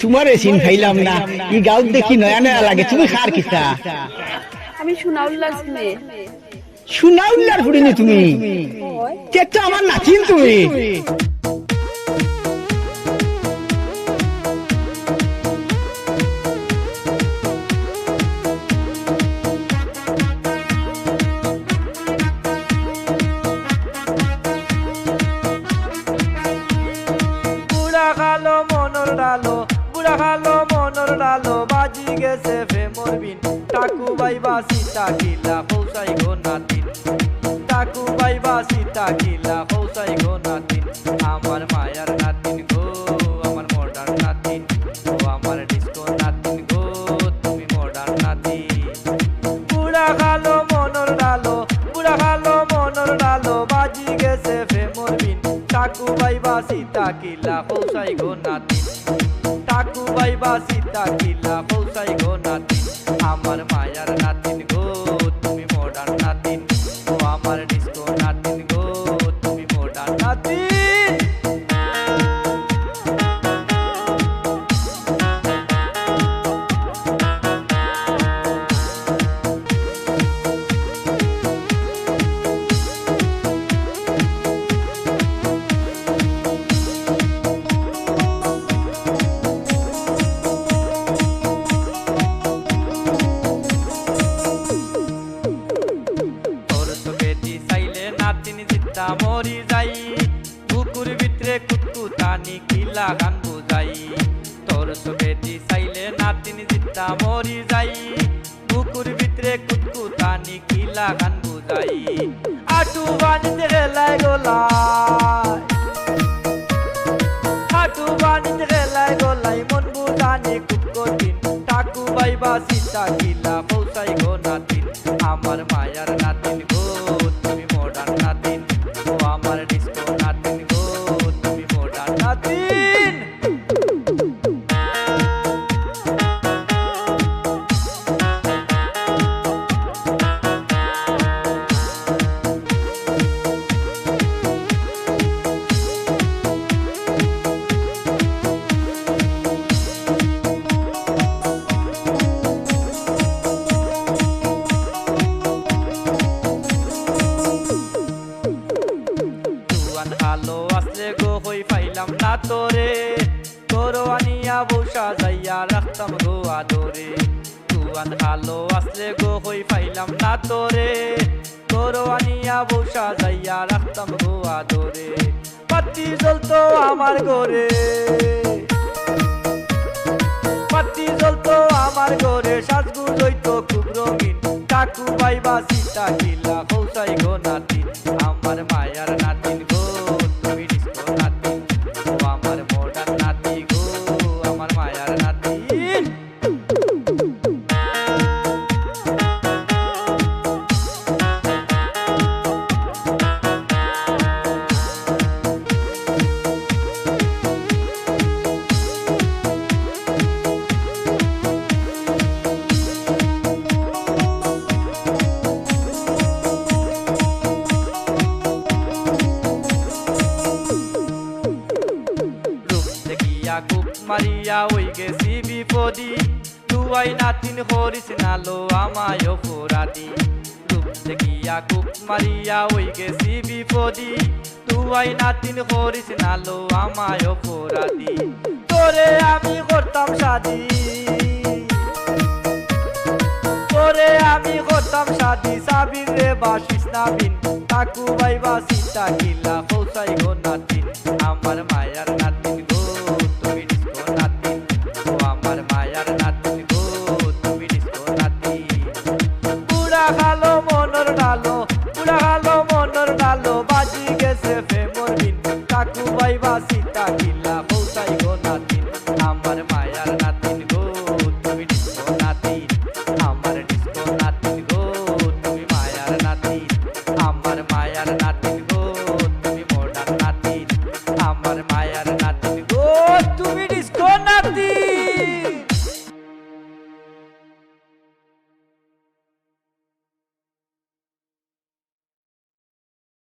তোমারে চিন ফাইলাম না। ই গাঁত দেখি নয়া নয়া লাগে তুমি খার কিসা আমি সোনাউল্লার শুনা উল্লার ফুড়িনি তুমি? কে তো আমার নাচিন তুমি। গেছে ফেমর বিন টাকু বাইবা সীতা কিলা কৌসাই গো নাতিন। টাকু বাইবা সীতা কিলা কৌসাই গো নাতিন। আমার মায়ার নাতিন গো, আমার মডার্ন নাতিন। ও আমার ডিস্কো নাতিন গো, তুমি মডার্ন নাতিন বুড়া খালো মনর ডালো, বুড়া খালো মনর ডালো, বাজি গেছে বিন টাকু বাইবা সীতা কিলা কৌসাই গো নাতিন। টাকু বাইবা সীতা কিলা কৌসাই ভিতরে কুতকুতানি কিলা গান বুঝাই। তোর চোখে দি চাইলে নাতিন জিতা মরি যাই। বুকুর ভিতরে কুতকুতানি কিলা গান বুঝাই। আটু বানিতে গেলাই গোলাই। আটু বানিতে গেলাই গোলাই, মন বুঝানি খুব কঠিন টাকু বাইবা সীতা কিলা পৌঁছাই গো নাতিন আলো আসলে গো, হই পাইলাম না তোরে। তোরো আনিয়া বসা যাইয়া রাখতাম গো আদরে। তুয়ান আলো আসলে গো, হই পাইলাম না তোরে। তোরো আনিয়া বসা যাইয়া রাখতাম গো আদরে। পাতি জ্বলতো আমার ঘরে। পাতি জ্বলতো আমার ঘরে সাজগুজ হইতো খুব রঙিন। টাকু পাইবা সীতা কিলা কৌসাই গো নাতিন বিপদি তুয়াই নাতিন হরিস নালো আমায় অপরাধী রূপ দেখিয়া কুপ মারিয়া ওই গেছি বিপদি। তুয়াই নাতিন হরিস নালো আমায় অপরাধী তোরে আমি করতাম শাদি তোরে আমি করতাম শাদি সাবির রে বাসিস নাবিন কাকু বাইবা সীতা কিলা কৌসাই গো